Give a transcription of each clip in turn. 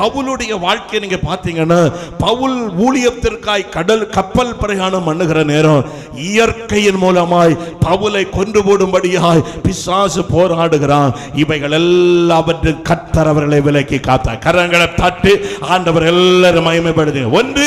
பவுலுடைய வாழ்க்கையை நீங்க பார்த்தீங்கன்னா பவுல் ஊழியத்திற்காய் கடல் கப்பல் பிரயாணம் பண்ணுகிற நேரம் இயற்கையின் மூலமாய் பவுலை கொண்டு போடும்படியாய் பிசாசு போராடுகிறான். இவைகள் எல்லாவற்றும் கத்தர் அவர்களை விலக்கி காத்தார். கரங்களை தட்டு ஆண்டவர் எல்லாரும் மயமைப்படுது ஒன்று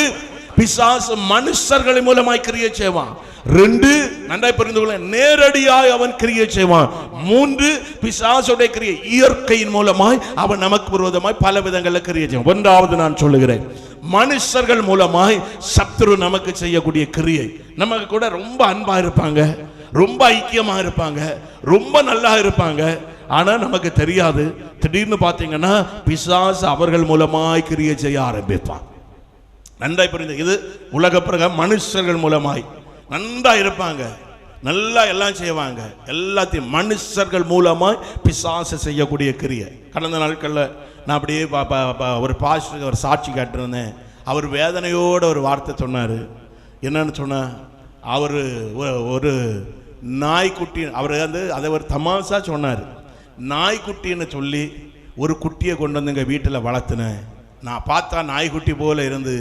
பிசாசு மனுஷர்களின் மூலமாய் கிரியை செய்வான். ரெண்டு நன்றாய் புரிந்து கொள்ள நேரடியாய் அவன் கிரியை செய்வான். மூன்று பிசாசுடைய கிரியை இயற்கையின் மூலமாய் அவன் நமக்கு விரோதமாய் பல விதங்களில் கிரியை செய்வான். ஒன்றாவது நான் சொல்லுகிறேன் மனுஷர்கள் மூலமாய் சத்துரு நமக்கு செய்யக்கூடிய கிரியை நமக்கு கூட ரொம்ப அன்பா இருப்பாங்க ரொம்ப ஐக்கியமா இருப்பாங்க ரொம்ப நல்லா இருப்பாங்க. ஆனா நமக்கு தெரியாது திடீர்னு பார்த்தீங்கன்னா பிசாசு அவர்கள் மூலமாய் கிரியை செய்ய ஆரம்பிப்பான். நன்றாய் புரிந்து இது உலக பிறகு மனுஷர்கள் மூலமாய். நன்றா இருப்பாங்க. நல்லா எல்லாம் செய்வாங்க. எல்லாத்தையும் மனுஷர்கள் மூலமாக பிசாசு செய்யக்கூடிய கிரியை. கடந்த நாட்களில் நான் அப்படியே ஒரு பாஸ்டருக்கு ஒரு சாட்சி கேட்டிருந்தேன். அவர் வேதனையோட ஒரு வார்த்தை சொன்னார். என்னன்னு சொன்னா அவர் ஒரு நாய்க்குட்டி அவர் வந்து அதை ஒரு தமாசா சொன்னார். நாய்க்குட்டின்னு சொல்லி ஒரு குட்டியை கொண்டு வந்து எங்கள் வீட்டில் வளர்த்துனேன். நான் பார்த்தா நாய்க்குட்டி போல் இருந்து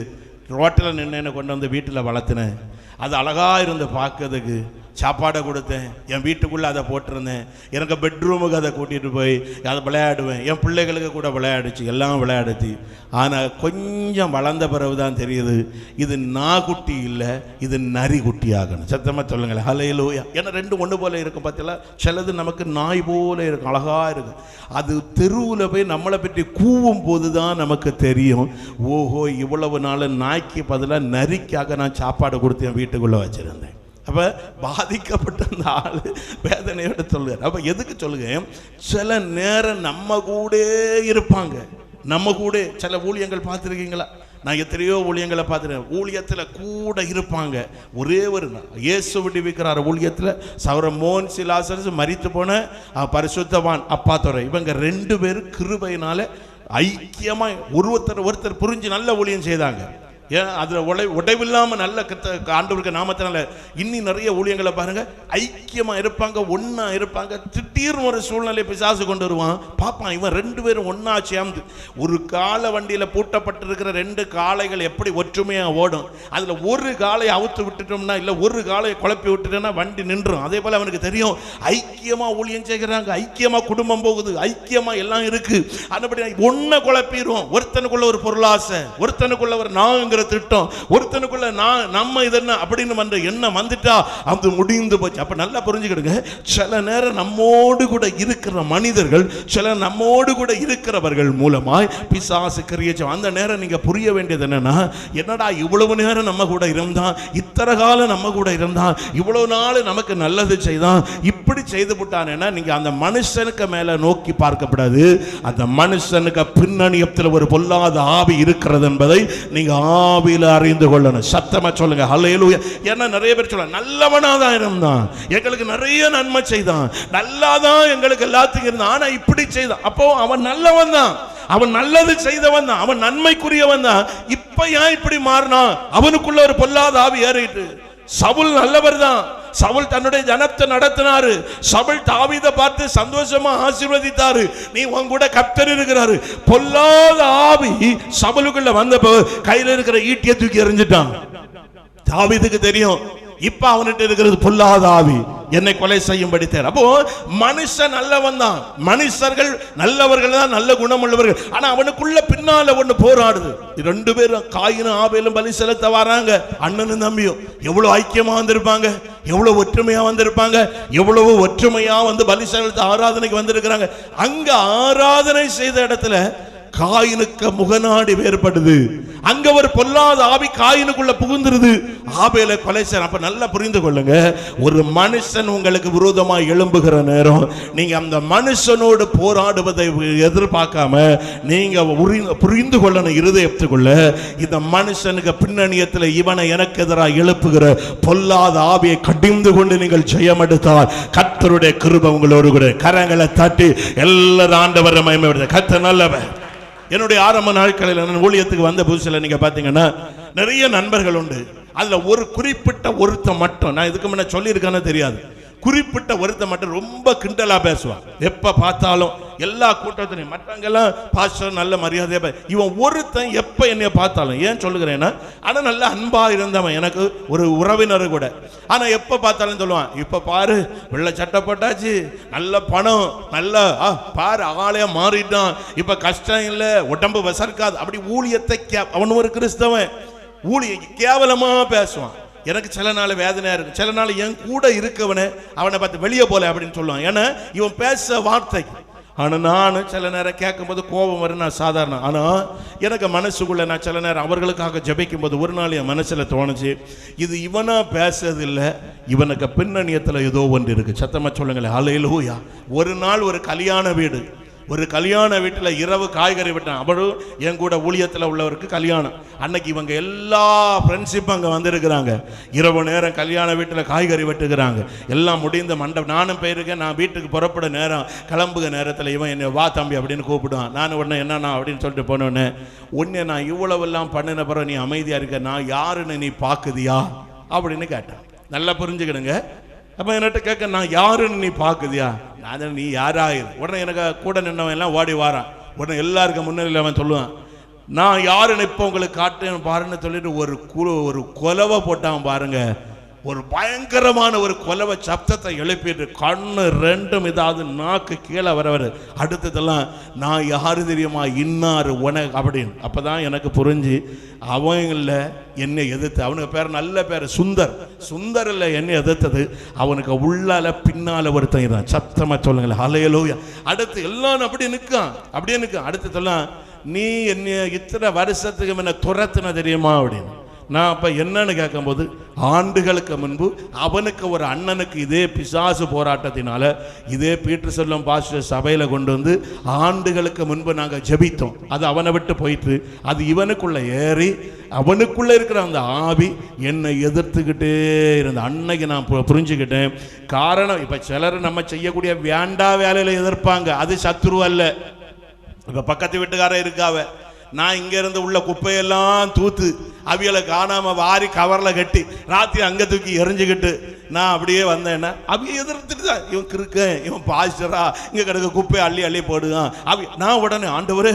ரோட்டில் நின்று கொண்டு வந்து வீட்டில் வளர்த்துனேன். அது அழகாக இருந்து பார்க்கறதுக்கு சாப்பாடை கொடுத்தேன். என் வீட்டுக்குள்ளே அதை போட்டிருந்தேன். எனக்கு பெட்ரூமுக்கு அதை கூட்டிகிட்டு போய் அதை விளையாடுவேன். என் பிள்ளைகளுக்கு கூட விளையாடுச்சு. எல்லாம் விளையாடுச்சு. ஆனால் கொஞ்சம் வளர்ந்த பிறகு தான் தெரியுது இது நாகுட்டி இல்லை இது நரி குட்டி ஆகணும். சத்தமாக சொல்லுங்களேன். ஹலையிலோயா ஏன்னா ரெண்டு ஒன்று போல் இருக்கும் பார்த்தீங்களா சிலது நமக்கு நாய் போல் இருக்கும். அழகாக இருக்கும். அது தெருவில் போய் நம்மளை பற்றி கூவும் போது தான் நமக்கு தெரியும். ஓஹோ இவ்வளவு நாள் நாய்க்கு பதிலாக நரிக்காக நான் சாப்பாடு கொடுத்து என் வீட்டுக்குள்ளே வச்சுருந்தேன். அப்போ பாதிக்கப்பட்ட அந்த ஆள் வேதனையோட சொல்லுவார் அப்போ எதுக்கு சொல்லுங்க? சில நேரம் நம்ம கூட இருப்பாங்க. நம்ம கூட சில ஊழியங்கள் பார்த்துருக்கீங்களா? நான் எத்தனையோ ஊழியங்களை பார்த்துருக்கேன். ஊழியத்தில் கூட இருப்பாங்க. ஒரே ஒரு நா- இயேசு விடுவிக்கிறார் ஊழியத்தில். சௌர மோன் சிலாசரசு மறித்து போன பரிசுத்தவான் அப்பா துறை இவங்க ரெண்டு பேரும் கிருபையினால ஐக்கியமாக ஒருத்தர் ஒருத்தர் புரிஞ்சு நல்ல ஊழியம் செய்தாங்க. ஏன் அதில் உடை உடைவில்லாமல் நல்ல கத்த ஆண்டவருக்கு நாமத்தினால இன்னி நிறைய ஊழியங்களை பாருங்க. ஐக்கியமாக இருப்பாங்க ஒன்றா இருப்பாங்க. திடீர்னு ஒரு சூழ்நிலை பிசாசு கொண்டு வருவான். பார்ப்பான் இவன் ரெண்டு பேரும் ஒன்றா சேர்ந்து ஒரு கால வண்டியில் பூட்டப்பட்டிருக்கிற ரெண்டு காளைகள் எப்படி ஒற்றுமையாக ஓடும்? அதில் ஒரு காளையை அவுத்து விட்டுட்டோம்னா இல்லை ஒரு காளையை குழப்பி விட்டுட்டோம்னா வண்டி நின்றும் அதே போல் அவனுக்கு தெரியும் ஐக்கியமாக ஊழியம் செய்கிறாங்க ஐக்கியமாக குடும்பம் போகுது ஐக்கியமாக எல்லாம் இருக்கு. அதுபடி ஒன்றை குழப்பிடுவோம். ஒருத்தனுக்குள்ள ஒரு பொருளாசை ஒருத்தனுக்குள்ள ஒரு நாங்கிற திட்டம். ஒருத்தனுக்குள்ள நான் நம்ம இது என்ன அப்படின்னு பண்ற எண்ணம் வந்துட்டா அது முடிந்து போச்சு. அப்ப நல்லா புரிஞ்சுக்கிடுங்க. சில நேரம் நம்மோடு கூட இருக்கிற மனிதர்கள் சில நம்மோடு கூட இருக்கிறவர்கள் மூலமாய் பிசாசு கிரியச்சம். அந்த நேரம் நீங்க புரிய வேண்டியது என்னன்னா என்னடா இவ்வளவு நேரம் நம்ம கூட இருந்தான் இத்தனை காலம் நம்ம கூட இருந்தான் இவ்வளவு நாள் நமக்கு நல்லது செய்தான் இப்படி செய்து விட்டானேன்னா நீங்க அந்த மனுஷனுக்கு மேல நோக்கி பார்க்கப்படாது. அந்த மனுஷனுக்கு பின்னணியத்தில் ஒரு பொல்லாத ஆவி இருக்கிறது என்பதை நீங்க ஆவியில் அறிந்து கொள்ளணும். சத்தமாக சொல்லுங்க. ஹல்லேலூயா ஏன்னா நிறைய பேர் சொல்ல நல்லவனாக தான் இருந்தான். எங்களுக்கு நிறைய நன்மை செய்தான். நல்லா தான் எங்களுக்கு எல்லாத்துக்கும் இருந்தான். ஆனால் இப்படி செய்தான். அப்போ அவன் நல்லவன் தான். அவன் நல்லது செய்தவன் தான். அவன் நன்மைக்குரியவன் தான். இப்போ ஏன் இப்படி மாறினான்? அவனுக்குள்ள ஒரு பொல்லாத ஆவி ஏறிட்டு. சவுல் நல்லவர் தான் சவுல் தன்னுடைய ஜனத்தை நடத்தினாரு. சவுல் தாவித பார்த்து சந்தோஷமா ஆசீர்வதித்தாரு. நீ உன் கூட கப்தர் இருக்கிறாரு. பொல்லாத ஆவி சவுலுக்குள்ள வந்தப்போ கையில இருக்கிற ஈட்டியை தூக்கி எறிஞ்சிட்டான். தாவிதுக்கு தெரியும். இப்ப அவன்கிட்ட இருக்கிறது பொல்லாத ஆவி. என்னை கொலை செய்யும்படி தேர். அப்போ மனுஷன் நல்லவன் தான். மனுஷர்கள் நல்லவர்கள் தான் நல்ல குணமுள்ளவர்கள். ஆனா அவனுக்குள்ள பின்னால ஒண்ணு போராடுது. ரெண்டு பேரும் காயினும் ஆபேலும் பலி செலுத்த வராங்க. அண்ணனும் தம்பியும். எவ்வளவு ஐக்கியமா வந்திருப்பாங்க? எவ்வளவு ஒற்றுமையா வந்திருப்பாங்க? எவ்வளவு ஒற்றுமையா வந்து பலி செலுத்த ஆராதனைக்கு வந்திருக்கிறாங்க. அங்க ஆராதனை செய்த இடத்துல காயினுக்கு முகநாடி வேறுபடுது. அங்க ஒரு பொல்லாத ஆவி காயினுக்குள்ள புகுந்துருது. ஆபேல கொலை செய்யற அப்ப நல்லா புரிந்து கொள்ளுங்க. ஒரு மனுஷன் உங்களுக்கு விரோதமா எழும்புகிற நேரம் நீங்க அந்த மனுஷனோடு போராடுவதை எதிர்பார்க்காம நீங்க புரிந்து கொள்ளணும் இருதயத்துக்குள்ள. இந்த மனுஷனுக்கு பின்னணியத்தில் இவனை எனக்கு எதிராக எழுப்புகிற பொல்லாத ஆவியை கடிந்து கொண்டு நீங்கள் ஜெயம் எடுத்தால் கிருப கிருபை உங்களோடு கூட கரங்களை தட்டி எல்லாரும் ஆண்டவரை மயமைப்படுத்த கர்த்தர் என்னுடைய ஆரம்ப நாட்களில் நான் ஊழியத்துக்கு வந்த புதுசில் நீங்க பார்த்தீங்கன்னா நிறைய நண்பர்கள் உண்டு. அதுல ஒரு குறிப்பிட்ட ஒருத்தன் மட்டும் நான் இதுக்கு முன்ன சொல்லியிருக்கேன்னு தெரியாது. குறிப்பிட்ட ஒருத்த மட்டும் ரொம்ப கிண்டலா பேசுவான் எப்ப பார்த்தாலும் எல்லா கூட்டத்திலையும் மற்றவங்கெல்லாம் பாஸ்டர் நல்ல மரியாதையா இவன் ஒருத்தன் எப்ப என்னைய பார்த்தாலும் ஏன் சொல்லுகிறேன்னா ஆனா நல்ல அன்பா இருந்தவன் எனக்கு ஒரு உறவினர் கூட. ஆனா எப்ப பார்த்தாலும் சொல்லுவான் இப்ப பாரு வெள்ள சட்டை போட்டாச்சு நல்ல பணம் நல்ல ஆ, பாரு ஆளையா மாறிட்டான். இப்ப கஷ்டம் இல்லை உடம்பு வசர்க்காது. அப்படி ஊழியத்தை அவன் ஒரு கிறிஸ்தவன். ஊழிய கேவலமா பேசுவான். எனக்கு சில நாள் வேதனையாக இருக்கும் சில நாள் என் கூட இருக்கவனே அவனை பார்த்து வெளியே போல அப்படின்னு சொல்லுவான். ஏன்னா இவன் பேச வார்த்தை. ஆனால் நான் சில நேரம் கேட்கும்போது கோபம் வரும் நான் சாதாரணம் ஆனால் எனக்கு மனசுக்குள்ளே நான் சில நேரம் அவர்களுக்காக ஜெபிக்கும் போது ஒரு நாள் என் மனசில் தோணுச்சு. இது இவனாக பேசுறது இவனுக்கு பின்னணியத்தில் ஏதோ ஒன்று இருக்குது சத்தமாக சொல்லுங்களேன். அலையிலூயா ஒரு நாள் ஒரு கல்யாண வீடு. ஒரு கல்யாண வீட்டில் இரவு காய்கறி விட்டான் அவரும் என் கூட ஊழியத்தில் உள்ளவருக்கு கல்யாணம். அன்னைக்கு இவங்க எல்லா ஃப்ரெண்ட்ஷிப்பும் அங்கே வந்திருக்கிறாங்க. இரவு நேரம் கல்யாண வீட்டில் காய்கறி வெட்டுக்கிறாங்க எல்லாம் முடிந்த மண்டபம் நானும் போயிருக்கேன் நான் வீட்டுக்கு புறப்பட நேரம் கிளம்புக நேரத்தில் இவன் என்னை வா தம்பி அப்படின்னு கூப்பிடுவான். நான் உடனே என்னண்ணா அப்படின்னு சொல்லிட்டு போனோடனே உன்னை நான் இவ்வளவெல்லாம் பண்ணின பிறகு நீ அமைதியாக இருக்க நான் யாருன்னு நீ பார்க்குதியா அப்படின்னு கேட்டேன். நல்லா புரிஞ்சுக்கிடுங்க. அப்போ என்கிட்ட கேட்க நான் யாருன்னு நீ பார்க்குதியா? நான் நீ யாராயிரு உடனே எனக்கு கூட நின்னவன் எல்லாம் ஓடி வாரான். உடனே எல்லாருக்கும் முன்னிலையில் அவன் சொல்லுவான் நான் யாருன்னு இப்போ உங்களுக்கு காட்டுறேன் பாருன்னு சொல்லிட்டு ஒரு குழு ஒரு கொலவை போட்டான் பாருங்க. ஒரு பயங்கரமான ஒரு கொலவை சப்தத்தை எழுப்பிட்டு கண்ணு ரெண்டும் இதாவது நாக்கு கீழே வரவர் அடுத்ததெல்லாம் நான் யாரு தெரியுமா? இன்னார் உனக்கு அப்படின்னு. அப்போ தான் எனக்கு புரிஞ்சு அவங்கள என்னை எதிர்த்து. அவனுக்கு பேர் நல்ல பேர் சுந்தர். சுந்தர் இல்லை என்னை எதிர்த்தது. அவனுக்கு உள்ளால பின்னால ஒருத்தன் தான் சத்தமாக சொல்லுங்களேன். அலையலோயா அடுத்து எல்லாம் அப்படியே நிற்கான் அப்படியே நிற்கான் அடுத்ததெல்லாம் நீ என்னை இத்தனை வருஷத்துக்கு முன்ன துரத்துன தெரியுமா அப்படின்னு. நான் அப்போ என்னன்னு கேட்கும்போது ஆண்டுகளுக்கு முன்பு அவனுக்கு ஒரு அண்ணனுக்கு இதே பிசாசு போராட்டத்தினால இதே பீட்டர் செல்லும் பாஸ்டர் சபையில் கொண்டு வந்து ஆண்டுகளுக்கு முன்பு நாங்கள் ஜபித்தோம். அது அவனை விட்டு போயிட்டு அது இவனுக்குள்ளே ஏறி அவனுக்குள்ளே இருக்கிற அந்த ஆவி என்னை எதிர்த்துக்கிட்டே இருந்த அன்னைக்கு நான் பு- புரிஞ்சுக்கிட்டேன். காரணம் இப்போ சிலர் நம்ம செய்யக்கூடிய வேண்டா வேலையில் எதிர்ப்பாங்க. அது சத்ரு அல்ல. இப்ப பக்கத்து வீட்டுக்காரன் இருக்காவ. நான் இங்க இருந்து உள்ள குப்பையெல்லாம் தூத்து அவியலை காணாம வாரி கவர்ல கட்டி ராத்திரி அங்க தூக்கி எரிஞ்சுக்கிட்டு நான் அப்படியே வந்தேன்னா அப்படியே எதிர்த்துட்டு தான். இவன் கிறுக்கன் இவன் பாஸ்டரா இங்கே கிடக்க குப்பையை அள்ளி அள்ளி போடுவான். அப்படி நான் உடனே ஆண்டவர்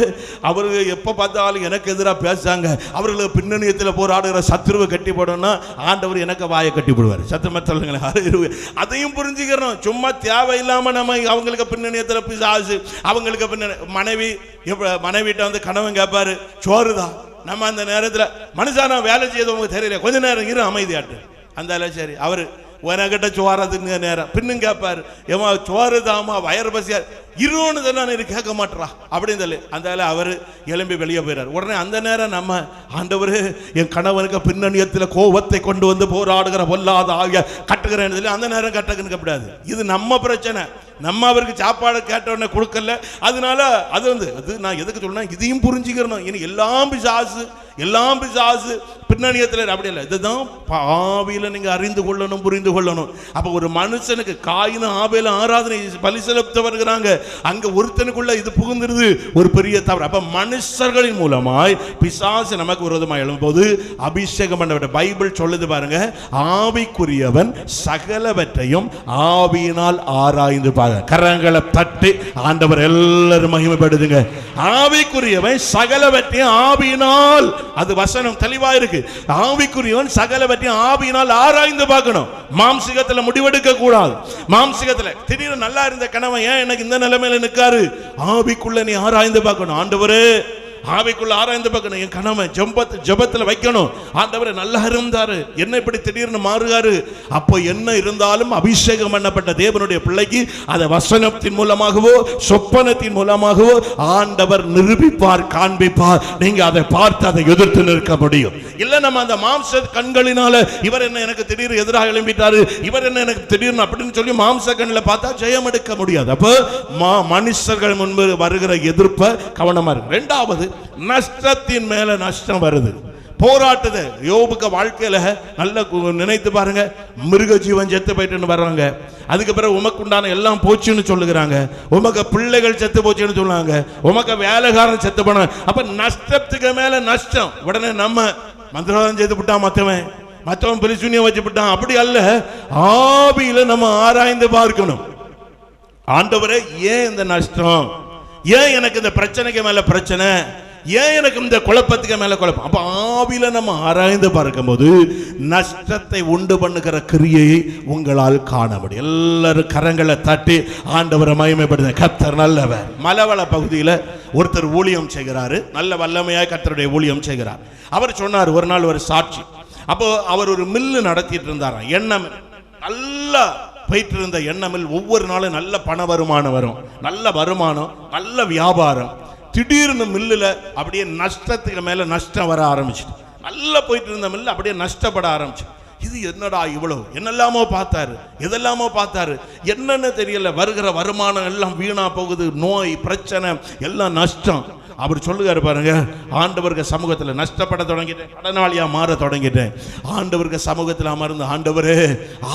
அவரு எப்போ பார்த்தாலும் எனக்கு எதிராக பேசுறாங்க. அவர்களுக்கு பின்னணியத்தில் போராடுகிற சத்துருவை கட்டி போடணும்னா ஆண்டவர் எனக்கு வாயை கட்டி போடுவார். சத்தமா சொல்லுங்களேன். அதையும் புரிஞ்சுக்கிறோம் சும்மா தேவையில்லாமல் நம்ம அவங்களுக்கு பின்னணியத்தில் பிசாசு அவங்களுக்கு பின்னணி மனைவி எப்ப மனைவிட்ட வந்து கணவன் கேட்பாரு சோறுதான் நம்ம அந்த நேரத்துல மனுஷானா வேலை செய்தவங்க தெரியல. கொஞ்ச நேரம் இரு அமைதியாட்டு. அந்த சரி. அவர் உனக்கிட்ட தின்னுங்க நேரம் பின்னும் கேட்பாரு ஏமா சோறு தாமா வயறு பசியா? இருன்னு தான் கேட்க மாட்டா அப்படின்னு சொல்லி அந்த ஆளு எலும்பி வெளியே போயிறார். உடனே அந்த நேரம் நம்ம ஆண்டவர் என் கணவனுக்கு பின்னணியத்தில் கோபத்தை கொண்டு வந்து போராடுகிற பொல்லாத ஆகிய கட்டுகிறேன்னு சொல்லி அந்த நேரம் கட்டக்குன்னு கூடாது இது நம்ம பிரச்சனை. நம்ம அவருக்கு சாப்பாடு கேட்ட உடனே கொடுக்கல. அதனால அது வந்து அது நான் எதுக்கு சொல்லணும் இதையும் புரிஞ்சுக்கிறணும் இனி எல்லாம் பிசாசு எல்லாம் பிசாசு பின்னணியத்தில் அப்படி இல்லை. இதுதான் ஆவியில் நீங்கள் அறிந்து கொள்ளணும் புரிந்து கொள்ளணும். அப்போ ஒரு மனுஷனுக்கு காயின ஆபேல ஆராதனை பலி செலுத்த வருகிறாங்க. அங்கே ஒருத்தனுக்குள்ள இது புகுந்துருது. ஒரு பெரிய தவறு. அப்போ மனுஷர்களின் மூலமாய் பிசாசு நமக்கு விரோதமாக எழும்போது அபிஷேகம் பண்ணப்பட்ட பைபிள் சொல்லுது பாருங்க ஆவிக்குரியவன் சகலவற்றையும் ஆவியினால் ஆராய்ந்து பாருங்க. கரங்களை தட்டி ஆண்டவர் எல்லாரும் மகிமைப்படுதுங்க. ஆவிக்குரியவன் சகலவற்றையும் ஆவியினால் அது வசனம் தெளிவா இருக்கு. ஆவிக்குரியவன் சகலவற்றையும் ஆவியினால் ஆராய்ந்து பார்க்கணும். மாம்சிகத்துல முடிவெடுக்க கூடாது. மாம்சிகத்துல திடீர்னு நல்லா இருந்த கணவன் ஏன் எனக்கு இந்த நிலைமையில நிக்காரு? ஆவிக்குள்ள நீ ஆராய்ந்து பார்க்கணும். ஆண்டவரே ஆவிக்குள்ள ஆராய்ந்து பார்க்கணும். என் கணவன் ஜம்பத் ஜபத்தில் வைக்கணும். ஆண்டவர் நல்லா இருந்தாரு. என்ன இப்படி திடீர்னு மாறுகாரு? அப்போ என்ன இருந்தாலும் அபிஷேகம் பண்ணப்பட்ட தேவனுடைய பிள்ளைக்கு அதை வசனத்தின் மூலமாகவோ சொப்பனத்தின் மூலமாகவோ ஆண்டவர் நிரூபிப்பார் காண்பிப்பார். நீங்க அதை பார்த்து அதை எதிர்த்து நிற்க முடியும். இல்ல நம்ம அந்த மாம்ச கண்களினால இவர் என்ன எனக்கு திடீர் எதிராக எழும்பிட்டாரு? இவர் என்ன எனக்கு திடீர்னு அப்படின்னு சொல்லி மாம்ச கண்ணில் பார்த்தா ஜெயம் எடுக்க முடியாது. அப்போ மா- மனுஷர்கள் முன்பு வருகிற எதிர்ப்பை கவனமா இருக்கு ரெண்டாவது நஷ்டத்தின் மேல நஷ்டம் வருது. போராட்டுது யோபுக்கு வாழ்க்கையில நல்ல நினைத்து பாருங்க. மிருக ஜீவன் செத்து போயிட்டுன்னு வர்றாங்க. அதுக்கு பிறகு உமக்கு உண்டான எல்லாம் போச்சுன்னு சொல்லுகிறாங்க. உமக்கு பிள்ளைகள் செத்து போச்சுன்னு சொல்லுவாங்க உமக்கு வேலைக்காரன் செத்து போன அப்ப நஷ்டத்துக்கு மேல நஷ்டம். உடனே நம்ம மந்திரவாதம் செய்து விட்டான் மத்தவன்? மற்றவன் பிரிசுனியம் வச்சுவிட்டான் அப்படி அல்ல. ஆவியில நம்ம ஆராய்ந்து பார்க்கணும். ஆண்டவரே ஏன் இந்த நஷ்டம்? ஏன் எனக்கு இந்த பிரச்சனைக்கு மேல பிரச்சனை? ஏன் எனக்கு இந்த குழப்பத்துக்கு மேல குழப்பம்? அப்ப ஆவில நம்ம ஆராய்ந்து பார்க்கும்போது நஷ்டத்தை உண்டு பண்ணுகிற கிரியையை உங்களால் காண முடியும். எல்லாரும் கரங்களை தட்டி ஆண்டவரை மயமைப்படுத்த கத்தர் நல்லவர். மலவள பகுதியில் ஒருத்தர் ஊழியம் செய்கிறாரு. நல்ல வல்லமையாக கத்தருடைய ஊழியம் செய்கிறார். அவர் சொன்னார் ஒரு நாள் ஒரு சாட்சி. அப்போ அவர் ஒரு மில்லு நடத்திட்டு இருந்தாராம். எண்ணம் நல்லா போயிட்டு இருந்த எண்ணமில் ஒவ்வொரு நாளும் நல்ல பண வருமானம் வரும். நல்ல வருமானம் நல்ல வியாபாரம். திடீர்னு மில்லில் அப்படியே நஷ்டத்துக்கு மேலே நஷ்டம் வர ஆரம்பிச்சிட்டு நல்லா போயிட்டு இருந்த மில்லு அப்படியே நஷ்டப்பட ஆரம்பிச்சு இது என்னடா இவ்வளவு என்னெல்லாமோ பார்த்தாரு. எதெல்லாமோ பார்த்தாரு. என்னன்னு தெரியல. வருகிற வருமானம் எல்லாம் வீணா போகுது. நோய் பிரச்சனை எல்லாம் நஷ்டம். அவர் சொல்லுகிறார் பாருங்க ஆண்டவருக்கு சமூகத்தில் நஷ்டப்பட தொடங்கிட்டேன் கடனாளியா மாற தொடங்கிட்டேன். ஆண்டவருக்கு சமூகத்தில் அமர்ந்து ஆண்டவர்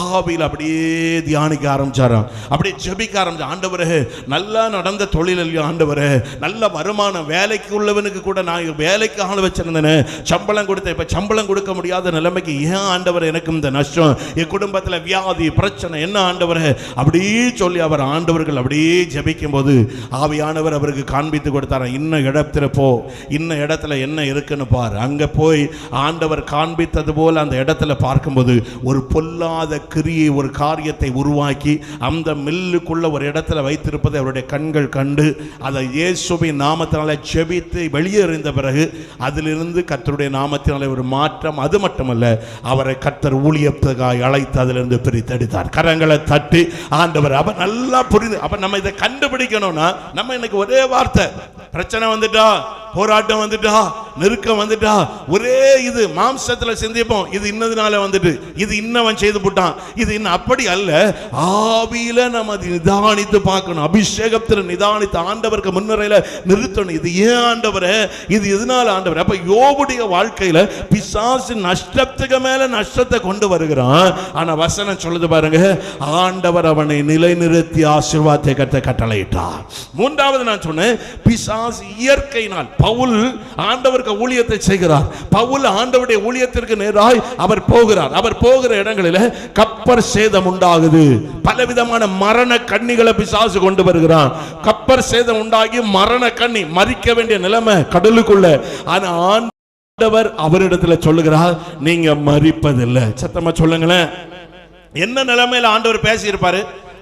ஆவியில் அப்படியே தியானிக்க ஆரம்பிச்சாராம் அப்படியே ஜெபிக்க ஆரம்பிச்சு ஆண்டவர் நல்லா நடந்த தொழில் ஆண்டவர் நல்ல வருமானம் வேலைக்கு உள்ளவனுக்கு கூட நான் வேலைக்கு ஆள் வச்சிருந்தேனே சம்பளம் கொடுத்தேன் இப்ப சம்பளம் கொடுக்க முடியாத நிலைமைக்கு ஏன் ஆண்டவர் எனக்கு இந்த நஷ்டம்? என் குடும்பத்தில் வியாதி பிரச்சனை என்ன ஆண்டவர்? அப்படியே சொல்லி அவர் ஆண்டவர்கள் அப்படியே ஜபிக்கும் போது ஆவியானவர் அவருக்கு காண்பித்து கொடுத்தாராம் இன்னும் இடத்துல போ. இன்ன இடத்துல என்ன இருக்குன்னு பார். அங்கே போய் ஆண்டவர் காண்பித்தது போல் அந்த இடத்துல பார்க்கும்போது ஒரு பொல்லாத கிரியை ஒரு காரியத்தை உருவாக்கி அந்த மில்லுக்குள்ள ஒரு இடத்துல வைத்திருப்பதை அவருடைய கண்கள் கண்டு அதை இயேசுவின் நாமத்தினால செபித்து வெளியேறிந்த பிறகு அதிலிருந்து கர்த்தருடைய நாமத்தினாலே ஒரு மாற்றம். அது மட்டுமல்ல அவரை கர்த்தர் ஊழியத்துக்காக அழைத்து அதிலிருந்து பிரித்தெடுத்தார் கரங்களை தட்டி ஆண்டவர் அப்ப நல்லா புரிந்து அப்ப நம்ம இதை கண்டுபிடிக்கணும்னா நம்ம இன்னைக்கு ஒரே வார்த்தை பிரச்சனை வந்துட்டா போராட்டம் வந்துட்டா நெருக்கம் வந்துட்டா ஒரே இது மாம்சத்தில் சிந்திப்போம். இது இன்னதுனால வந்துட்டு இது இன்னவன் செய்து போட்டான். இது இன்னும் அப்படி அல்ல ஆவியில நம்ம நிதானித்து பார்க்கணும். அபிஷேகத்தில் நிதானித்து ஆண்டவருக்கு முன்னுரையில நிறுத்தணும். இது ஏன் ஆண்டவர்? இது எதனால ஆண்டவர்? அப்ப யோபுடைய வாழ்க்கையில பிசாசு நஷ்டத்துக்கு மேல நஷ்டத்தை கொண்டு வருகிறான். ஆனா வசனம் சொல்லுது பாருங்க ஆண்டவர் அவனை நிலைநிறுத்தி ஆசீர்வாதத்தை கட்ட கட்டளையிட்டார். மூன்றாவது நான் சொன்னேன் பிசாசு இயற்கையினால் பவுல் ஆண்டவருக்கு ஊழியத்தை செய்கிறார். பவுல் ஆண்டவருடைய ஊழியத்திற்கு நேராய் அவர் போகிறார். அவர் போகிற இடங்களில கப்பர் சேதம் உண்டாகுது. பலவிதமான மரண கண்ணிகளை பிசாசு கொண்டு வருகிறான். கப்பர் சேதம் உண்டாகி மரண கண்ணி மறிக்க வேண்டிய நிலைமை கடலுக்குள்ள. ஆனா ஆண்டவர் அவரிடத்துல சொல்லுகிறார் நீங்க மறிப்பதில்லை சத்தமா சொல்லுங்களேன். என்ன நிலைமையில ஆண்டவர் பேசியிருப்பாரு?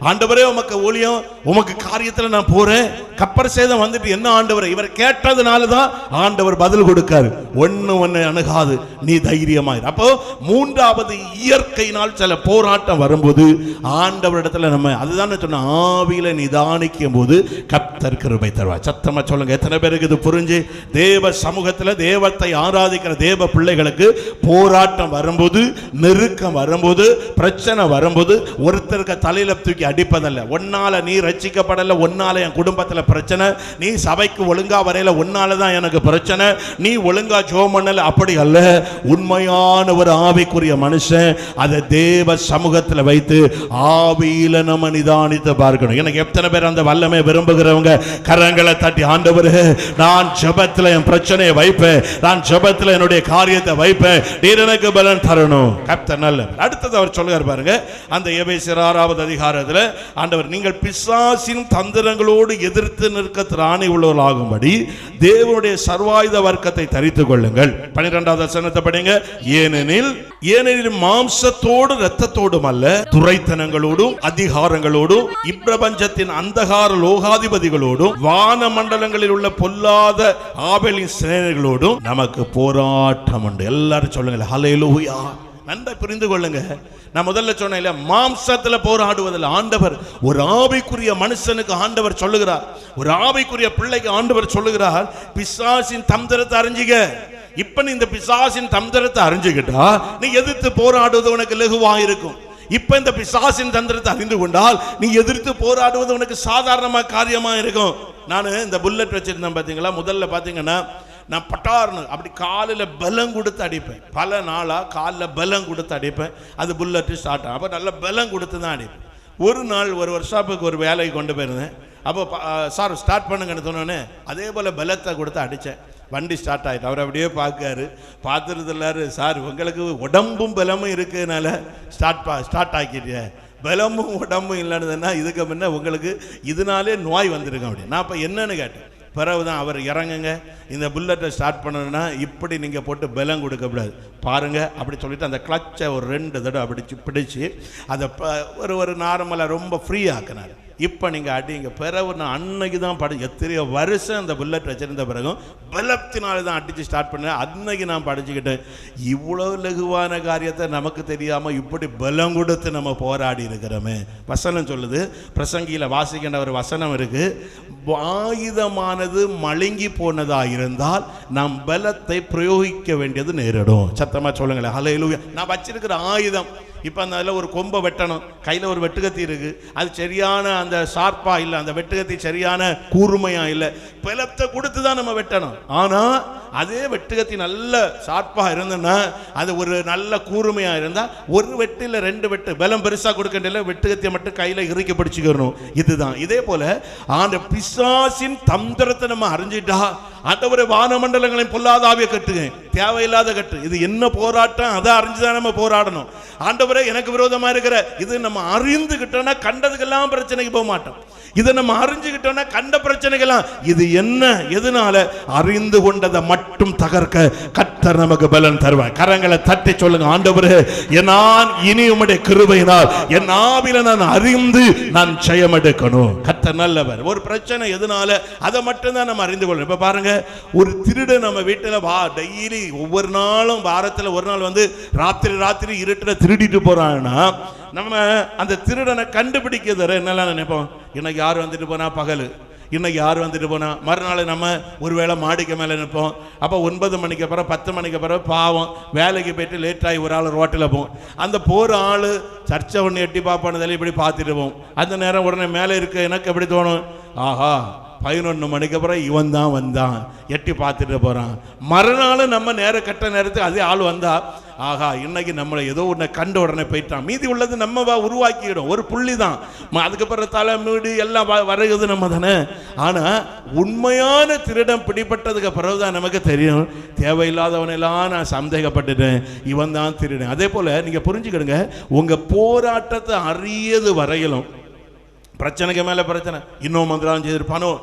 ஆண்டவரே உமக்கு ஊழியம் உமக்கு காரியத்தில் நான் போறேன். கப்பர் சேதம் வந்துட்டு என்ன ஆண்டவர்? இவர் கேட்டதுனால தான் ஆண்டவர் பதில் கொடுக்காரு. ஒன்று ஒன்று அணுகாது நீ தைரியமாயிரு. அப்போ மூன்றாவது இயற்கையினால் சில போராட்டம் வரும்போது ஆண்டவரிடத்துல நம்ம அதுதான் சொன்ன ஆவியில நிதானிக்கும் போது கத்தர் கிருபை தருவா சத்தமா சொல்லுங்க எத்தனை பேருக்கு இது புரிஞ்சு? தேவ சமூகத்தில் தேவத்தை ஆராதிக்கிற தேவ பிள்ளைகளுக்கு போராட்டம் வரும்போது நெருக்கம் வரும்போது பிரச்சனை வரும்போது ஒருத்தருக்கு தலையில தூக்கி அடிப்பதல்ல. ஒன்னால் நீ ரட்சிக்கப்படல ஒன்னால என் குடும்பத்தில் பிரச்சனை. நீ சபைக்கு ஒழுங்கா வரையில உன்னால தான் எனக்கு பிரச்சனை. நீ ஒழுங்கா ஜோம் பண்ணல அப்படி அல்ல. உண்மையான ஒரு ஆவிக்குரிய மனுஷன் அதை தேவ சமூகத்தில் வைத்து ஆவியில நம்ம நிதானித்து பார்க்கணும். எனக்கு எத்தனை பேர் அந்த வல்லமை விரும்புகிறவங்க? கரங்களை தட்டி ஆண்டவர் நான் ஜபத்தில் என் பிரச்சனையை வைப்பேன். நான் ஜபத்தில் என்னுடைய காரியத்தை வைப்பேன். நீர் எனக்கு பலன் தரணும். கர்த்தர் நல்ல அடுத்தது அவர் சொல்லுகிறார் பாருங்க அந்த எபேசியர் ஆறாவது அதிகாரத்தில் ஆண்டவர் நீங்கள் பிசாசின் தந்திரங்களோடு எதிர்த்து நிற்க திராணி உள்ளவர்களாகும்படி தேவனுடைய சர்வாயுத வர்க்கத்தை தரித்துக் கொள்ளுங்கள். பனிரெண்டாவது வசனத்தை படிங்க. ஏனெனில் ஏனெனில் மாம்சத்தோடு இரத்தத்தோடும் அல்ல துரைத்தனங்களோடும் அதிகாரங்களோடும் இப்பிரபஞ்சத்தின் அந்தகார லோகாதிபதிகளோடும் வான மண்டலங்களில் உள்ள பொல்லாத ஆபலின் சேனைகளோடும் நமக்கு போராட்டம் உண்டு எல்லாரும் சொல்லுங்கள் ஹலே ஹalleluya. நன்றாக புரிந்து கொள்ளுங்க. நான் முதல்ல சொன்னேன் இல்ல மாம்சத்தில் போராடுவதில் ஆண்டவர் ஒரு ஆவிக்குரிய மனுஷனுக்கு ஆண்டவர் சொல்லுகிறார். ஒரு ஆவிக்குரிய பிள்ளைக்கு ஆண்டவர் சொல்லுகிறார் பிசாசின் தந்திரத்தை அறிஞ்சிக்க இப்ப நீ இந்த பிசாசின் தந்திரத்தை அறிஞ்சுக்கிட்டா நீ எதிர்த்து போராடுவது உனக்கு லகுவா இருக்கும் இப்ப இந்த பிசாசின் தந்திரத்தை அறிந்து கொண்டால் நீ எதிர்த்து போராடுவது உனக்கு சாதாரணமா காரியமா இருக்கும் நான் இந்த புல்லட் வச்சிருந்தேன் பாத்தீங்களா? முதல்ல பாத்தீங்கன்னா நான் பட்டார்னு அப்படி காலில் பலம் கொடுத்து அடிப்பேன். பல நாளாக காலில் பலம் கொடுத்து அடிப்பேன். அது புல்லட்டு ஸ்டார்ட் ஆகும். அப்போ நல்ல பலம் கொடுத்து தான் அடிப்பேன். ஒரு நாள் ஒரு ஒர்க் ஒரு வேலைக்கு கொண்டு போயிருந்தேன். அப்போ சார் ஸ்டார்ட் பண்ணுங்கன்னு சொன்னோன்னே அதே போல் பலத்தை கொடுத்து அடித்தேன் வண்டி ஸ்டார்ட் ஆகிட்டு அவர் அப்படியே பார்க்காரு. பார்த்துட்டு எல்லாரு சார் உங்களுக்கு உடம்பும் பலமும் இருக்கிறதுனால ஸ்டார்ட் பா ஸ்டார்ட் ஆக்கிட்டேன் பலமும் உடம்பும் இல்லைன்னு இதுக்கு முன்னே உங்களுக்கு இதனாலே நோய் வந்திருக்கும். அப்படி. நான் அப்போ என்னன்னு கேட்டேன். பிறகு தான் அவர் இறங்குங்க. இந்த புல்லட்டை ஸ்டார்ட் பண்ணணும்னா இப்படி நீங்கள் போட்டு பலம் கொடுக்கக்கூடாது பாருங்கள் அப்படி சொல்லிவிட்டு அந்த கிளச்சை ஒரு ரெண்டு தடவை அடிச்சு பிடிச்சி அதை ப- ஒரு ஒரு நார்மலாக ரொம்ப ஃப்ரீ ஆக்கினார். இப்போ நீங்கள் அடிங்க பிறகு நான் அன்னைக்கு தான் படி எத்தனையோ வருஷம் அந்த புல்லட் வச்சிருந்த பிறகும் பலத்தினால தான் அடித்து ஸ்டார்ட் பண்ணேன். அன்னைக்கு நான் படிச்சுக்கிட்டேன். இவ்வளோ லகுவான காரியத்தை நமக்கு தெரியாமல் இப்படி பலம் கொடுத்து நம்ம போராடி இருக்கிறோமே. வசனம் சொல்லுது. பிரசங்கியில் வாசிக்கின்ற ஒரு வசனம் இருக்கு. ஆயுதமானது மழுங்கி போனதாக இருந்தால் நாம் பலத்தை பிரயோகிக்க வேண்டியது நேரிடும். சத்தமாக சொல்லுங்களேன். ஹalleluya நான் வச்சிருக்கிற ஆயுதம். இப்போ அந்த அதில் ஒரு கொம்பை வெட்டணும். கையில் ஒரு வெட்டுக்கத்தி இருக்கு. அது சரியான அந்த ஷார்ப்பாக இல்லை அந்த வெட்டுக்கத்தி சரியான கூர்மையாக இல்லை. பிளத்தை கொடுத்து தான் நம்ம வெட்டணும். ஆனால் அதே வெட்டுக்கத்தி நல்ல ஷார்ப்பாக இருந்ததுன்னா அது ஒரு நல்ல கூர்மையாக இருந்தால் ஒரு வெட்டு இல்லை ரெண்டு வெட்டு. பலம் பெருசாக கொடுக்கண்டில்ல வெட்டுக்கத்தியை மட்டும் கையில் இறுக்கி பிடிச்சுக்கணும். இதுதான். இதே போல அந்த பிசாசின் தந்திரத்தை நம்ம அறிஞ்சிட்டா ஆண்டவரை வானமண்டலங்களையும் பொல்லாத ஆவியை கட்டுங்க. தேவையில்லாத கட்டு. இது என்ன போராட்டம்? அதை அறிஞ்சுதான் நம்ம போராடணும். ஆண்டவரே எனக்கு விரோதமா இருக்கிற இது நம்ம அறிந்துகிட்டோம்னா கண்டதுக்கெல்லாம் பிரச்சனைக்கு போக மாட்டோம். இதை நம்ம அறிஞ்சுக்கிட்டோம்னா கண்ட பிரச்சனைகள்லாம். இது என்ன? எதனால? அறிந்து கொண்டதை மட்டும் தகர்க்க கத்தர் நமக்கு பலன் தருவார். கரங்களை தட்டி சொல்லுங்க ஆண்டவரே நான் இனி உம்முடைய கிருபையினால் என் ஆவில நான் அறிந்து நான் ஜெயம் எடுக்கணும். கத்தர் நல்லவர். ஒரு பிரச்சனை எதனால? அதை மட்டும்தான் நம்ம அறிந்து கொள்ளணும். இப்ப பாருங்க ஒரு திருடு நம்ம வீட்டில் வா டெய்லி ஒவ்வொரு நாளும் வாரத்தில் ஒரு நாள் வந்து ராத்திரி ராத்திரி இருட்டில் திருடிட்டு போறாங்கன்னா நம்ம அந்த திருடனை கண்டுபிடிக்கிறத என்னெல்லாம் நினைப்போம்? இன்னைக்கு யார் வந்துட்டு போனா பகல். இன்னைக்கு யார் வந்துட்டு போனா மறுநாள் நம்ம ஒருவேளை மாடிக்கு மேலே நிற்போம். அப்போ ஒன்பது மணிக்கு அப்புறம் பத்து மணிக்கு அப்புறம் பாவம். வேலைக்கு போயிட்டு லேட்டாகி ஒரு ஆள் ரோட்டில் போவோம். அந்த போகிற ஆள் சர்ச்சை ஒன்று எட்டி பார்ப்பானதில் இப்படி பார்த்துட்டு போவோம். அந்த நேரம் உடனே மேலே இருக்க எனக்கு எப்படி தோணும்? ஆஹா பதினொன்று மணிக்கு அப்புறம் இவன் தான் வந்தான். எட்டி பார்த்துட்டு போகிறான் மறுநாள் நம்ம நேர கட்ட நேரத்துக்கு அதே ஆள் வந்தால் ஆஹா இன்னைக்கு நம்மளை ஏதோ ஒன்று கண்ட உடனே போயிட்டான். மீதி உள்ளது நம்ம வா உருவாக்கிடும். ஒரு புள்ளி தான் அதுக்கப்புறம் தலை மீடு எல்லாம் வ- வருகிறது நம்ம தானே ஆனால் உண்மையான திருடம் பிடிபட்டதுக்கு பிறகுதான் நமக்கு தெரியும். தேவையில்லாதவனெல்லாம் நான் சந்தேகப்பட்டுட்டேன். இவன் தான் திருடன். அதே போல் நீங்கள் புரிஞ்சுக்கிடுங்க. உங்கள் போராட்டத்தை அறியது வரையிலும் பிரச்சனைக்கு மேலே பிரச்சனை இன்னும் மந்திரம் செய்திருப்பானோ?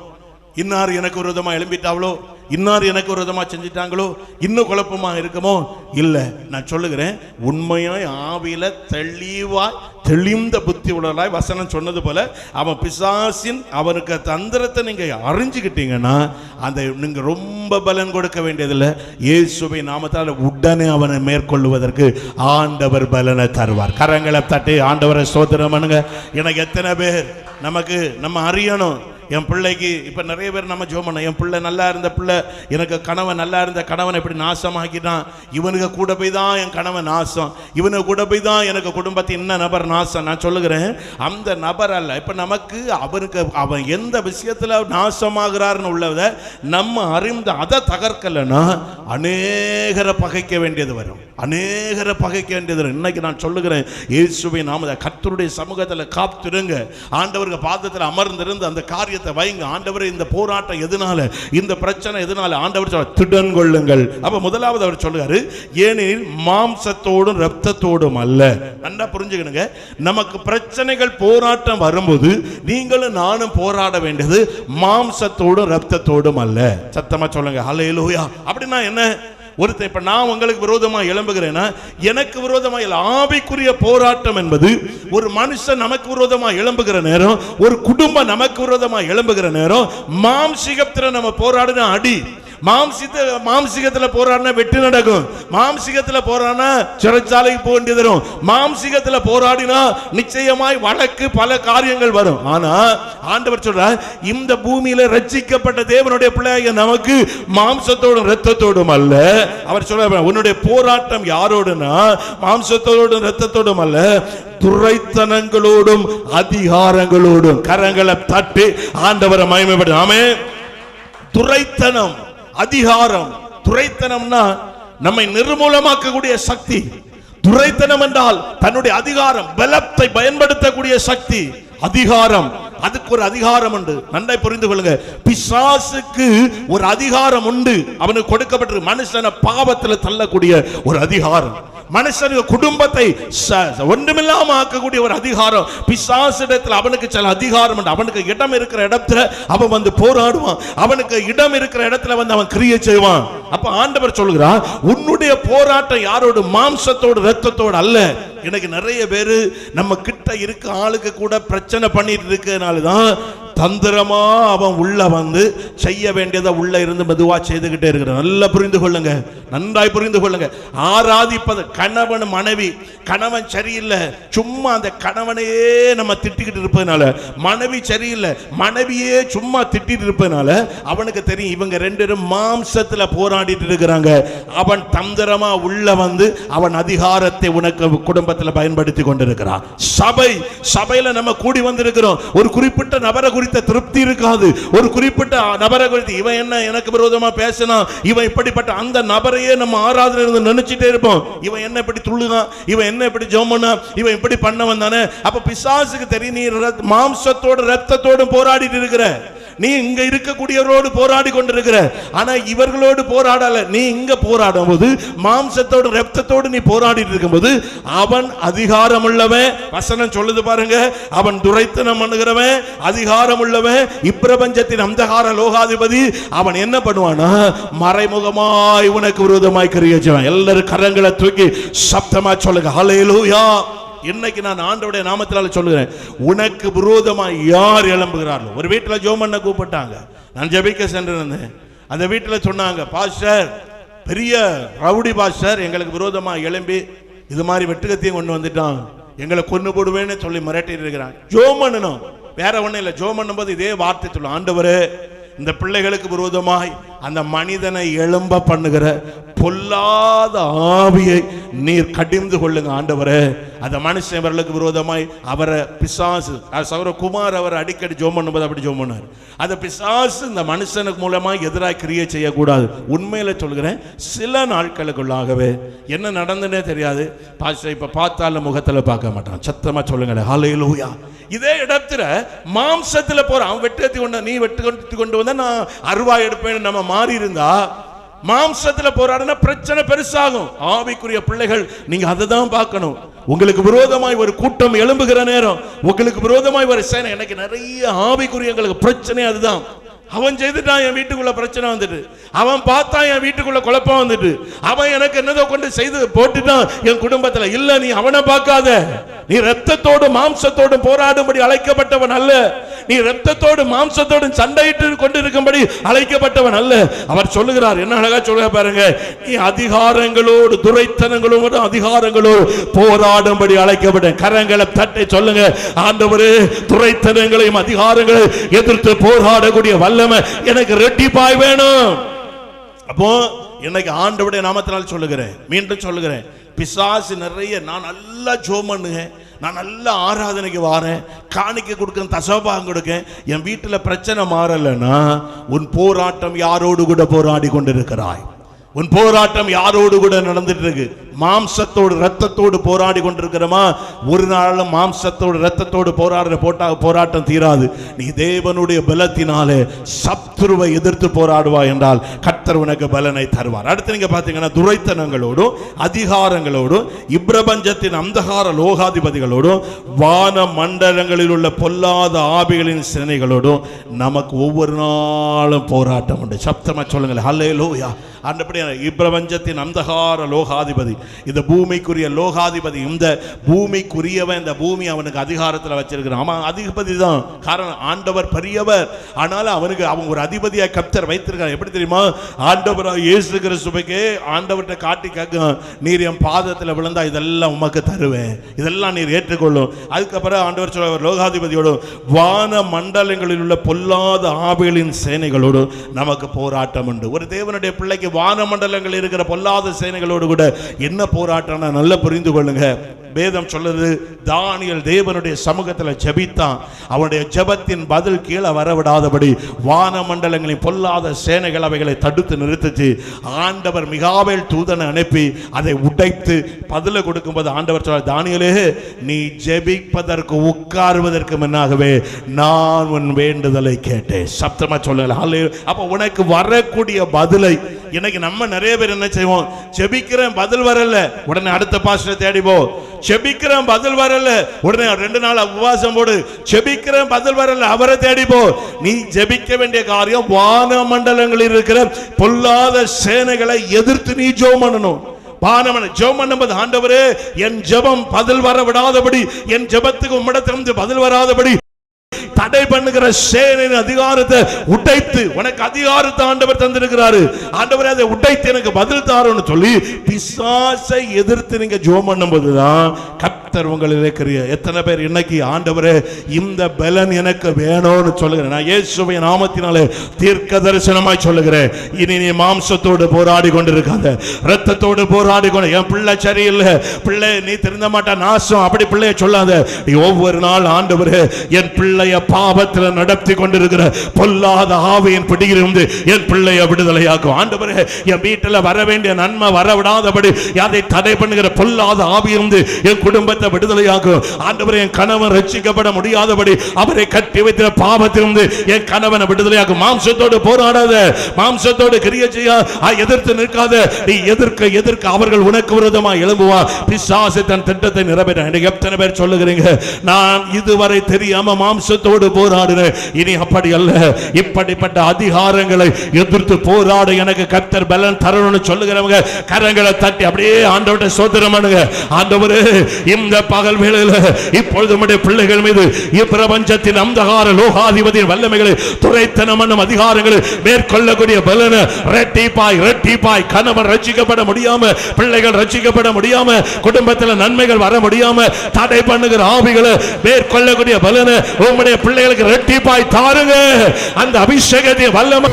இன்னார் எனக்கு ஒரு விதமாக எழும்பிட்டாங்களோ? இன்னார் எனக்கு ஒரு விதமாக செஞ்சிட்டாங்களோ? இன்னும் குழப்பமா இருக்குமோ? இல்ல. நான் சொல்லுகிறேன் உண்மையாய் ஆவியில் தெளிவாய் தெளிந்த புத்தி உடலாய் வசனம் சொன்னது போல அவன் பிசாசின் அவனுக்கு தந்திரத்தை நீங்க அறிஞ்சுக்கிட்டீங்கன்னா அந்த நீங்க ரொம்ப பலன் கொடுக்க வேண்டியதில்லை. இயேசுவை நாமத்தால் உடனே அவனை மேற்கொள்வதற்கு ஆண்டவர் பலனை தருவார். கரங்களை தட்டி ஆண்டவரை சோதனை பண்ணுங்க. எனக்கு எத்தனை பேர் நமக்கு நம்ம அறியணும். என் பிள்ளைக்கு இப்போ நிறைய பேர் நம்ம ஜோம் பண்ணோம். என் பிள்ளை நல்லா இருந்த பிள்ளை எனக்கு கணவன் நல்லா இருந்த கணவன் எப்படி நாசமாக்கிட்டான்? இவனுக்கு கூட போய் தான் என் கணவன் நாசம். இவனுக்கு கூட போய் தான் எனக்கு குடும்பத்தின் என்ன நபர் நாசம். நான் சொல்லுகிறேன் அந்த நபர் அல்ல. இப்போ நமக்கு அவனுக்கு அவன் எந்த விஷயத்தில் நாசமாகிறாருன்னு உள்ளதை நம்ம அறிந்து அதை தகர்க்கலைன்னா அநேகரை பகைக்க வேண்டியது வரும். அநேகரை பகைக்க வேண்டியது வரும். இன்னைக்கு நான் சொல்லுகிறேன் இயேசுவை நாம கத்தருடைய சமூகத்தில் காத்திருங்க. ஆண்டவருக்கு பாதத்தில் அமர்ந்திருந்து அந்த காரியத்தை வைங்க. ஆண்டவர் இந்த போராட்டம் எதனால? இந்த பிரச்சனை எதனால? ஆண்டவர் சொல்ல திடன் கொள்ளுங்கள். அப்ப முதலாவது அவர் சொல்லுறாரு ஏனெனில் மாம்சத்தோடும் ரத்தத்தோடும் அல்ல. நல்லா புரிஞ்சுக்கணுங்க. நமக்கு பிரச்சனைகள் போராட்டம் வரும்போது நீங்களும் நானும் போராட வேண்டியது மாம்சத்தோடும் ரத்தத்தோடும் அல்ல. சத்தமா சொல்லுங்க. ஹalleluya அப்படின்னா என்ன? ஒருத்தர் இப்ப நான் உங்களுக்கு விரோதமா எழும்புகிறேன்னா எனக்கு விரோதமா இல்லை ஆவிக்குரிய போராட்டம் என்பது ஒரு மனுஷன் நமக்கு விரோதமா எழும்புகிற நேரம் ஒரு குடும்பம் நமக்கு விரோதமா எழும்புகிற நேரம் மாம்சிகத்தில் நம்ம போராடின அடி மாம்சித்த மாம்சிகத்தில் போராடினா வெட்டு நடக்கும். மாம்சிகத்தில் போராடினா சிறைச்சாலைக்கு போக வேண்டியது வரும் மாம்சிகத்தில் போராடினா நிச்சயமாய் வழக்கு பல காரியங்கள் வரும். ஆனா ஆண்டவர் சொல்றார் இந்த பூமியில ரட்சிக்கப்பட்ட தேவனுடைய பிள்ளைய நமக்கு மாம்சத்தோடும் ரத்தத்தோடும் அல்ல. அவர் சொல்ற உன்னுடைய போராட்டம் யாரோடுனா மாம்சத்தோடும் ரத்தத்தோடும் அல்ல துரைத்தனங்களோடும் அதிகாரங்களோடும் கரங்களை தட்டி ஆண்டவரை மகிமைப்படு ஆமே துரைத்தனம் அதிகாரம் துரைத்தனம்னா நம்மை நிர்மூலமாக்கக்கூடிய சக்தி. துரைத்தனம் என்றால் தன்னுடைய அதிகாரம் பலத்தை பயன்படுத்தக்கூடிய சக்தி. அதிகாரம் அதுக்கு ஒரு அதிகாரம் உண்டு. நன்றாய் புரிந்து கொள்ளுங்க. பிசாசுக்கு ஒரு அதிகாரம் உண்டு. அவனுக்கு கொடுக்கப்பட்டிருக்கு மனுஷனை பாவத்துல தள்ளக்கூடிய ஒரு அதிகாரம். மனுஷனுக்கு குடும்பத்தை ச- ஒன்றுமில்லாம ஆக்கக்கூடிய ஒரு அதிகாரம். பிசாசிடத்தில் அவனுக்கு சில அதிகாரம் உண்டு. அவனுக்கு இடம் இருக்கிற இடத்துல அவன் வந்து போராடுவான். அவனுக்கு இடம் இருக்கிற இடத்துல வந்து அவன் கிரியை செய்வான். அப்ப ஆண்டவர் சொல்கிறான் உன்னுடைய போராட்டம் யாரோட? மாம்சத்தோடு ரத்தத்தோடு அல்ல. எனக்கு நிறைய பேரு நம்ம கிட்ட இருக்க ஆளுக்கு கூட பிரச்சனை பண்ணிட்டு இருக்கனால தான் தந்திரமா அவன் உள்ள வந்து செய்ய வேண்டியதை உள்ள இருந்து மெதுவா செய்துகிட்டே இருக்கிறான். நல்லா புரிந்து கொள்ளுங்க. நன்றாய் புரிந்து கொள்ளுங்க. ஆராதிப்பது கணவன் மனைவி. கணவன் சரியில்லை. சும்மா அந்த கணவனையே நம்ம திட்டிக்கிட்டு இருப்பதனால மனைவி சரியில்லை. மனைவியே சும்மா திட்டிட்டு இருப்பதனால அவனுக்கு தெரியும் இவங்க ரெண்டு பேரும் மாம்சத்துல போராடிட்டு இருக்கிறாங்க. அவன் தந்திரமா உள்ள வந்து அவன் அதிகாரத்தை உனக்கு குடும்பத்தில் பயன்படுத்தி கொண்டிருக்கிறான். சபை சபையில நம்ம கூடி வந்திருக்கிறோம். ஒரு குறிப்பிட்ட நபரை குறித்த திருப்தி இருக்காது. ஒரு குறிப்பிட்ட நபரை குறித்து இவன் என்ன எனக்கு விரோதமா பேசினா இவன் இப்படிப்பட்ட அந்த நபரையே நம்ம ஆராதனை இருந்து நினைச்சிட்டே இருப்போம். இவன் என்ன இப்படி துள்ளுதான் இவன் என்ன இப்படி ஜோமனா இவன் இப்படி பண்ண வந்தானே அப்ப பிசாசுக்கு தெரியும் நீ ரத்- மாம்சத்தோடு ரத்தத்தோடு போராடிட்டு இருக்கிற. நீ இங்க இருக்கக்கூடியவரோடு போராடி கொண்டிருக்கிற. ஆனா இவர்களோடு போராடல. நீ இங்க போராடும் போது மாம்சத்தோடு ரத்தத்தோடு நீ போராடிட்டு இருக்கும்போது அவன் அதிகாரம் உள்ளவன் வசனம் சொல்லுது பாருங்க. அவன் துரைத்தனம் பண்ணுகிறவன் அதிகாரம் உள்ளவன் இப்பிரபஞ்சத்தின் அந்தகார லோகாதிபதி. அவன் என்ன பண்ணுவானா? மறைமுகமாய் உனக்கு விரோதமாய் கரியச்சுவான் எல்லாரும் கரங்களை தூக்கி சப்தமா சொல்லுங்க. ஹalleluya இன்னைக்கு நான் ஆண்டவுடைய நாமத்தினால சொல்லுகிறேன். உனக்கு விரோதமாக யார் எழும்புகிறார்களோ? ஒரு வீட்டில் ஜோமண்ண கூப்பிட்டாங்க. நான் ஜபிக்க சென்றிருந்தேன். அந்த வீட்டில் சொன்னாங்க பாஸ்டர் பெரிய ரவுடி பாஸ்டர் எங்களுக்கு விரோதமாக எழும்பி இது மாதிரி வெட்டுக்கத்தையும் கொண்டு வந்துட்டான். எங்களை கொண்டு போடுவேன்னு சொல்லி மிரட்டிட்டு இருக்கிறான். ஜோம் பண்ணணும் வேற ஒன்றும் இல்லை. ஜோம் பண்ணும்போது இதே வார்த்தை சொல்லும். ஆண்டவர் இந்த பிள்ளைகளுக்கு விரோதமாய் அந்த மனிதனை எழும்ப பண்ணுகிற பொல்லாத ஆவியை நீர் கடிந்து கொள்ளுங்க ஆண்டவரே. அந்த மனுஷன் இவர்களுக்கு விரோதமாய் அவரை பிசாசு சௌர குமார் அவர் அடிக்கடி ஜோம் பண்ணும்போது அப்படி ஜோம் பண்ணார் அந்த பிசாசு இந்த மனுஷனுக்கு மூலமா எதிராக கிரியை செய்யக்கூடாது. உண்மையில சொல்கிறேன் சில நாட்களுக்குள்ளாகவே என்ன நடந்துன்னே தெரியாது. பாஸ்டர் இப்ப பார்த்தாலும் முகத்துல பார்க்க மாட்டான். சத்தமா சொல்லுங்களேன். ஹalleluya இதே இடத்துல மாம்சத்துல போறான் அவன் வெட்டி கொண்டு நீ வெட்டு கொண்டு கொண்டு வந்தால் நான் அருவாய் எடுப்பேன்னு நம்ம மாறி இருந்தா மாம்சத்துல போராடினா பிரச்சனை பெருசாகும். ஆவிக்குரிய பிள்ளைகள் நீங்க அதை தான் பார்க்கணும். உங்களுக்கு விரோதமாய் ஒரு கூட்டம் எழும்புகிற நேரம் உங்களுக்கு விரோதமாய் ஒரு சேனை எனக்கு நிறைய ஆவிக்குரிய எங்களுக்கு பிரச்சனை அதுதான். அவன் செய்துட்டான் என் வீட்டுக்குள்ள பிரச்சனை வந்துட்டு. அவன் பார்த்தான் என் வீட்டுக்குள்ள குழப்பம் வந்துட்டு. அவன் எனக்கு என்னதோ கொண்டு செய்து போட்டுட்டான். என் குடும்பத்துல இல்ல நீ அவனை பார்க்காத. நீ ரத்தத்தோடும் மாம்சத்தோடும் போராடும்படி அழைக்கப்பட்டவன் அல்ல. நீ ரத்தத்தோடு மாம்சத்தோடும் சண்டையிட்டு கொண்டு இருக்கும்படி அழைக்கப்பட்டவன் அல்ல. அவர் சொல்லுகிறார் என்ன அழகா சொல்லுங்க பாருங்க. நீ அதிகாரங்களோடு துரைத்தனங்களோடு அதிகாரங்களோடு போராடும்படி அழைக்கப்பட்ட கரங்களை தட்டை சொல்லுங்க. ஆண்டவரே துரைத்தனங்களையும் அதிகாரங்களையும் எதிர்த்து போராடக்கூடிய வல்ல வல்லமை எனக்கு ரெட்டிப்பாய் வேணும். அப்போ இன்னைக்கு ஆண்டவுடைய நாமத்தினால் சொல்லுகிறேன். மீண்டும் சொல்லுகிறேன். பிசாசு நிறைய நான் நல்லா ஜோ பண்ணுவேன். நான் நல்லா ஆராதனைக்கு வாரேன். காணிக்க கொடுக்க தசோபாகம் கொடுக்க என் வீட்டில் பிரச்சனை மாறலைன்னா உன் போராட்டம் யாரோடு கூட போராடி கொண்டிருக்கிறாய்? உன் போராட்டம் யாரோடு கூட நடந்துட்டு இருக்கு? மாம்சத்தோடு ரத்தத்தோடு போராடி கொண்டிருக்கிறோமா? ஒரு நாளும் மாம்சத்தோடு ரத்தத்தோடு போராடுற போட்டா போராட்டம் தீராது. நீ தேவனுடைய பலத்தினாலே சத்ருவை எதிர்த்து போராடுவா என்றால் கர்த்தர் உனக்கு பலனை தருவார். அடுத்து நீங்க பாத்தீங்கன்னா துரைத்தனங்களோடும் அதிகாரங்களோடும் இப்பிரபஞ்சத்தின் அந்தகார லோகாதிபதிகளோடும் வான மண்டலங்களில் உள்ள பொல்லாத ஆவிகளின் சினைகளோடும் நமக்கு ஒவ்வொரு நாளும் போராட்டம் உண்டு. சப்தமா சொல்லுங்களேன். ஹலே லோயா அந்தபடி இப்பிரபஞ்சத்தின் அந்தகார லோகாதிபதி இந்த பூமிக்குரிய லோகாதிபதி இந்த பூமிக்குரியவன் இந்த பூமி அவனுக்கு அதிகாரத்தில் வச்சிருக்கிறான். ஆமா அதிபதி தான். காரணம் ஆண்டவர் பெரியவர். ஆனாலும் அவனுக்கு அவன் ஒரு அதிபதியாக கப்தர் வைத்திருக்கான் எப்படி தெரியுமா? ஆண்டவராக இயேசு கிறிஸ்துவுக்கே ஆண்டவர்கிட்ட காட்டி கேட்கும் நீர் என் பாதத்தில் விழுந்தா இதெல்லாம் உமக்கு தருவேன். இதெல்லாம் நீர் ஏற்றுக்கொள்ளும். அதுக்கப்புறம் ஆண்டவர் சொல்ல லோகாதிபதியோடு வான மண்டலங்களில் உள்ள பொல்லாத ஆவிகளின் சேனைகளோடு நமக்கு போராட்டம் உண்டு. ஒரு தேவனுடைய பிள்ளைக்கு வான மண்டலங்கள் இருக்கிற பொல்லாத சேனைகளோடு கூட என்ன என்ன போராட்டம்னா நல்லா புரிந்து கொள்ளுங்க. வேதம் சொல்லுது தானியல் தேவனுடைய சமூகத்தில் ஜெபித்தான். அவனுடைய ஜெபத்தின் பதில் கீழே வரவிடாதபடி வானமண்டலங்களின் பொல்லாத சேனைகள் அவைகளை தடுத்து நிறுத்துச்சு. ஆண்டவர் மிகாவேல் தூதனை அனுப்பி அதை உடைத்து பதில கொடுக்கும்போது ஆண்டவர் சொல்ல தானியலே நீ ஜெபிப்பதற்கு உட்காருவதற்கு முன்னாகவே நான் உன் வேண்டுதலை கேட்டேன். சப்தமா சொல்லுங்கள் அப்போ உனக்கு வரக்கூடிய பதிலை இன்னைக்கு நம்ம நிறைய பேர் என்ன செய்வோம்? செபிக்கிறேன் பதில் வரல. உடனே அடுத்த பாஸ்டரை தேடி போ. செபிக்கிறேன் பதில் வரல. உடனே ரெண்டு நாள் உபவாசம் போடு. செபிக்கிறேன் பதில் வரல. அவரை தேடி போ. நீ ஜெபிக்க வேண்டிய காரியம் வான மண்டலங்களில் இருக்கிற பொல்லாத சேனைகளை எதிர்த்து நீ ஜோ பண்ணணும். பானமன ஜெபம் பண்ணும்போது ஆண்டவரே என் ஜெபம் பதில் வர விடாதபடி என் ஜெபத்துக்கு உம்மிடத்திலிருந்து பதில் வராதபடி தடை பண்ணுகிற சேனையின் அதிகாரத்தை உடைத்து உனக்கு அதிகாரத்தை ஆண்டவர் தந்திருக்கிறாரு. ஆண்டவர் அதை உடைத்து எனக்கு பதில் தாருன்னு சொல்லி பிசாசை எதிர்த்து நீங்க ஜோம் பண்ணும்போதுதான் கர்த்தர் உங்களில் கிரிய. எத்தனை பேர் இன்னைக்கு ஆண்டவரே இந்த பலன் எனக்கு வேணும்னு சொல்லுகிறேன். நான் இயேசுவை நாமத்தினாலே தீர்க்க தரிசனமாய் சொல்லுகிறேன். இனி நீ மாம்சத்தோடு போராடி கொண்டிருக்காத. ரத்தத்தோடு போராடி கொண்டு என் பிள்ளை சரியில்லை. பிள்ளை நீ திருந்த மாட்டா நாசம். அப்படி பிள்ளைய சொல்லாத. நீ ஒவ்வொரு நாள் ஆண்டவரே என் பிள்ளை பிள்ளைய பாவத்தில் நடத்தி கொண்டிருக்கிற பொல்லாத ஆவையின் பிடியிலிருந்து என் பிள்ளைய விடுதலையாக்கும். ஆண்டவரே என் வீட்டில் வர வேண்டிய நன்மை வரவிடாதபடி அதை தடை பண்ணுகிற பொல்லாத ஆவியிருந்து என் குடும்பத்தை விடுதலையாக்கும். ஆண்டவரே என் கணவன் ரட்சிக்கப்பட முடியாதபடி அவரை கட்டி வைத்த பாவத்திலிருந்து என் கணவனை விடுதலையாக்கும். மாம்சத்தோடு போராடாத மாம்சத்தோடு கிரிய செய்ய எதிர்த்து நிற்காத நீ எதிர்க்க எதிர்க்க அவர்கள் உனக்கு விரோதமா எழும்புவா. பிசாசு தன் திட்டத்தை நிறைவேற்ற. எத்தனை பேர் சொல்லுகிறீங்க? நான் இதுவரை தெரியாம மாம்ச மாம்சத்தோடு போராடினேன் இனி அப்படி அல்ல. இப்படிப்பட்ட அதிகாரங்களை எதிர்த்து போராட எனக்கு கர்த்தர் பலன் தரணும்னு சொல்லுகிறவங்க கரங்களை தட்டி அப்படியே ஆண்டவர்கிட்ட சோதனம் பண்ணுங்க. ஆண்டவரே இந்த பகல் வேளையில் இப்பொழுது நம்முடைய பிள்ளைகள் மீது இப்பிரபஞ்சத்தின் அந்தகார லோகாதிபதியின் வல்லமைகளை துரைத்தனம் என்னும் அதிகாரங்களை மேற்கொள்ளக்கூடிய பலன ரெட்டிப்பாய் ரெட்டிப்பாய் கணவன் ரட்சிக்கப்பட முடியாம பிள்ளைகள் ரட்சிக்கப்பட முடியாம குடும்பத்தில் நன்மைகள் வர முடியாம தடை பண்ணுகிற ஆவிகளை மேற்கொள்ளக்கூடிய பலன உங்களுடைய பிள்ளைகளுக்கு ரெட்டிப்பாய் தாருங்க. அந்த அபிஷேகத்தை வல்லமை